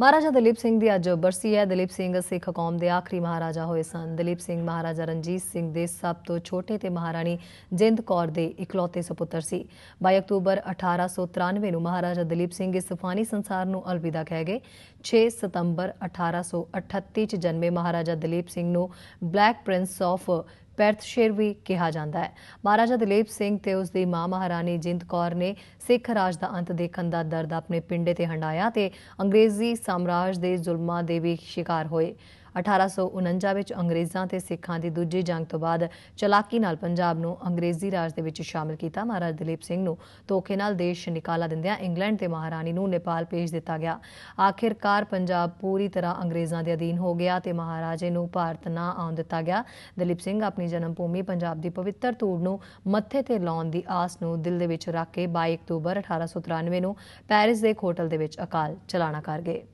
ਮਹਾਰਾਜਾ ਦਲੀਪ ਸਿੰਘ ਦੀ ਅੱਜ ਬਰਸੀ ਹੈ। ਦਲੀਪ ਸਿੰਘ ਸਿੱਖ ਕੌਮ ਦੇ ਆਖਰੀ ਮਹਾਰਾਜਾ ਹੋਏ ਸਨ। ਦਲੀਪ ਸਿੰਘ ਮਹਾਰਾਜਾ ਰਣਜੀਤ ਸਿੰਘ ਦੇ ਸਭ ਤੋਂ ਛੋਟੇ ਤੇ ਮਹਾਰਾਣੀ ਜਿੰਦ ਕੌਰ ਦੇ ਇਕਲੌਤੇ ਸੁਪੁੱਤਰ ਸੀ। 22 ਅਕਤੂਬਰ 1893 ਨੂੰ ਮਹਾਰਾਜਾ ਦਲੀਪ ਸਿੰਘ ਇਸ ਫਾਨੀ ਸੰਸਾਰ ਨੂੰ ਅਲਵਿਦਾ ਕਹਿ ਗਏ। 6 ਸਤੰਬਰ 1838 ਚ ਜਨਮੇ ਮਹਾਰਾਜਾ ਦਲੀਪ ਸਿੰਘ ਨੂੰ ਬਲੈਕ ਪ੍ਰਿੰਸ ਆਫ ਪੈਰਥਸ਼ੇਰ ਵੀ ਕਿਹਾ ਜਾਂਦਾ ਹੈ। ਮਹਾਰਾਜਾ ਦਲੀਪ ਸਿੰਘ ਤੇ ਉਸ ਦੀ ਮਾਂ ਮਹਾਰਾਣੀ ਜਿੰਦ ਕੌਰ ਨੇ ਸਿੱਖ ਰਾਜ ਦਾ ਅੰਤ ਦੇਖਣ ਦਾ ਦਰਦ ਆਪਣੇ ਪਿੰਡੇ ਤੇ ਹੰਡਾਇਆ ਤੇ ਅੰਗਰੇਜ਼ੀ ਸਾਮਰਾਜ ਦੇ ਜ਼ੁਲਮਾਂ ਦੇ ਵੀ ਸ਼ਿਕਾਰ ਹੋਏ। 1849 ਵਿੱਚ ਅੰਗਰੇਜ਼ਾਂ ਤੇ ਸਿੱਖਾਂ ਦੀ ਦੂਜੀ ਜੰਗ ਤੋਂ ਬਾਅਦ ਚਲਾਕੀ ਨਾਲ ਪੰਜਾਬ ਨੂੰ ਅੰਗਰੇਜ਼ੀ ਰਾਜ ਦੇ ਵਿੱਚ ਸ਼ਾਮਿਲ ਕੀਤਾ। ਮਹਾਰਾਜਾ ਦਲੀਪ ਸਿੰਘ ਨੂੰ ਧੋਖੇ ਨਾਲ ਦੇਸ਼ ਨਿਕਾਲਾ ਦਿੰਦਿਆਂ ਇੰਗਲੈਂਡ ਤੇ ਮਹਾਰਾਣੀ ਨੂੰ ਨੇਪਾਲ ਭੇਜ ਦਿੱਤਾ ਗਿਆ। ਆਖਿਰਕਾਰ ਪੰਜਾਬ ਪੂਰੀ ਤਰ੍ਹਾਂ ਅੰਗਰੇਜ਼ਾਂ ਦੇ ਅਧੀਨ ਹੋ ਗਿਆ ਤੇ ਮਹਾਰਾਜੇ ਨੂੰ ਭਾਰਤ ਨਾ ਆਉਣ ਦਿੱਤਾ ਗਿਆ। ਦਲੀਪ ਸਿੰਘ ਆਪਣੀ ਜਨਮ ਭੂਮੀ ਪੰਜਾਬ ਦੀ ਪਵਿੱਤਰ ਧੂੜ ਨੂੰ ਮੱਥੇ ਤੇ ਲਾਉਣ ਦੀ ਆਸ ਨੂੰ ਦਿਲ ਦੇ ਵਿੱਚ ਰੱਖ ਕੇ 22 ਅਕਤੂਬਰ 1893 ਨੂੰ ਪੈਰਿਸ ਦੇ ਇੱਕ ਹੋਟਲ ਦੇ ਵਿੱਚ ਅਕਾਲ ਚਲਾਣਾ ਕਰ ਗਏ।